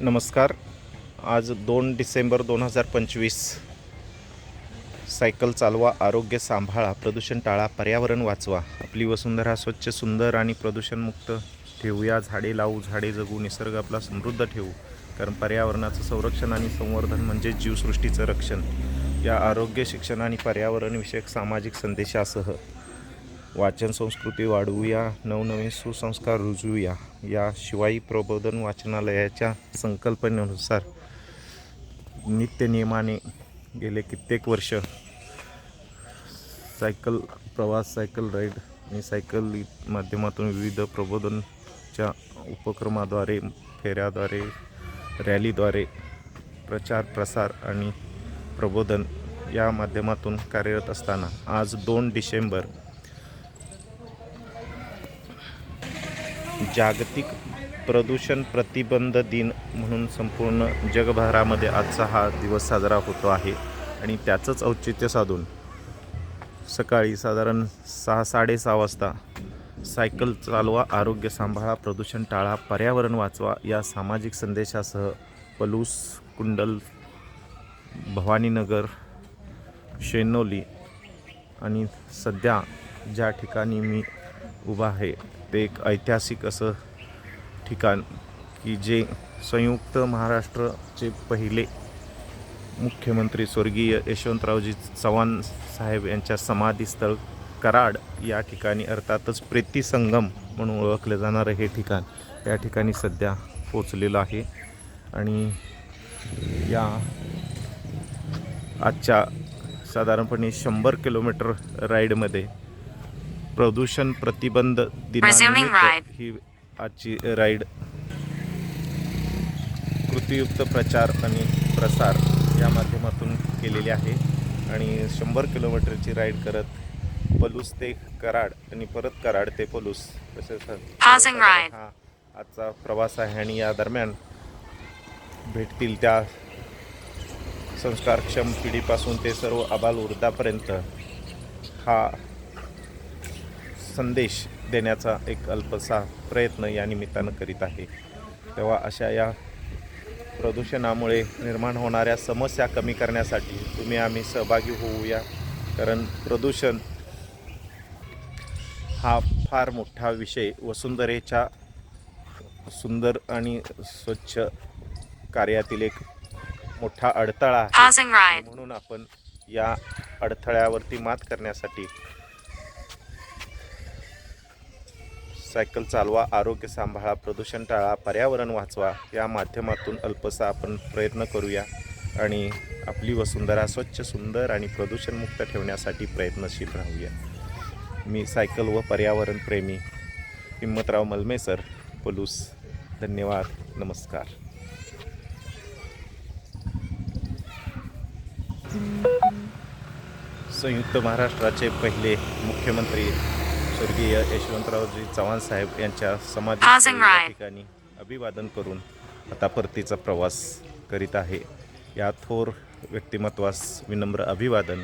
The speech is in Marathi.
नमस्कार. आज दोन डिसेंबर दोन हजार पंचवीस. सायकल चालवा आरोग्य सांभाळा प्रदूषण टाळा पर्यावरण वाचवा. आपली वसुंधरा स्वच्छ सुंदर आणि प्रदूषणमुक्त ठेवूया झाडे लावू झाडे जगू निसर्ग आपला समृद्ध ठेवू. कारण पर्यावरणाचं संरक्षण आणि संवर्धन म्हणजे जीवसृष्टीचं रक्षण. या आरोग्य शिक्षण आणि पर्यावरणविषयक सामाजिक संदेशासह वाचन संस्कृती वाढवूया नवनवीन सुसंस्कार रुजवूया या शिवाई प्रबोधन वाचनालयाच्या संकल्पनेनुसार नित्यनियमाने गेले कित्येक वर्ष. सायकल प्रवास सायकल राईड आणि सायकल माध्यमातून विविध प्रबोधनच्या उपक्रमाद्वारे फेऱ्याद्वारे रॅलीद्वारे प्रचार प्रसार आणि प्रबोधन या माध्यमातून कार्यरत असताना आज दोन डिसेंबर जागतिक प्रदूषण प्रतिबंध दिन म्हणून संपूर्ण जगभरामध्ये आजचा हा दिवस साजरा होतो आहे. आणि त्याचंच औचित्य साधून सकाळी साधारण सहा साडेसहा वाजता सायकल चालवा आरोग्य सांभाळा प्रदूषण टाळा पर्यावरण वाचवा या सामाजिक संदेशासह पलूस कुंडल भवानीनगर शेनोली आणि सध्या ज्या ठिकाणी मी उभा आहे ते एक ऐतिहासिक असं ठिकाण की जे संयुक्त महाराष्ट्रचे पहिले मुख्यमंत्री स्वर्गीय यशवंतरावजी चव्हाण साहेब यांच्या समाधीस्थळ कराड या ठिकाणी अर्थातच प्रेती संगम म्हणून ओळखलं जाणारं हे ठिकाण या ठिकाणी सध्या पोचलेलं आहे. आणि या आजच्या साधारणपणे शंभर किलोमीटर राईडमध्ये प्रदूषण प्रतिबंध दिनानिमित्त. ही आजची राईड कृतीयुक्त प्रचार आणि प्रसार या माध्यमातून केलेली आहे आणि शंभर किलोमीटरची राईड करत पलूस ते कराड आणि परत कराड ते पलूस तसेच. हा आजचा प्रवास आहे आणि या दरम्यान भेटतील त्या संस्कारक्षम पिढीपासून ते सर्व आबाल वृद्धापर्यंत हा संदेश देण्याचा एक अल्पसा प्रयत्न या निमित्तानं करीत आहे. तेव्हा अशा या प्रदूषणामुळे निर्माण होणाऱ्या समस्या कमी करण्यासाठी तुम्ही आम्ही सहभागी होऊया. कारण प्रदूषण हा फार मोठा विषय. वसुंधरेच्या सुंदर आणि स्वच्छ कार्यातील एक मोठा अडथळा आहे. म्हणून आपण या अडथळ्यावरती मात करण्यासाठी सायकल चालवा आरोग्य सांभाळा प्रदूषण टाळा पर्यावरण वाचवा या माध्यमातून अल्पसा आपण प्रयत्न करूया आणि आपली वसुंधरा स्वच्छ सुंदर आणि प्रदूषणमुक्त ठेवण्यासाठी प्रयत्नशील राहूया. मी सायकल व पर्यावरण प्रेमी हिम्मतराव मलमेसर पलूस. धन्यवाद. नमस्कार. संयुक्त महाराष्ट्राचे पहिले मुख्यमंत्री स्वर्गीय यशवंतरावजी चव्हाण साहेब यांच्या समाधी या. ठिकाणी अभिवादन करून आता परतीचा प्रवास करीत आहे या थोर व्यक्तिमत्वास विनम्र अभिवादन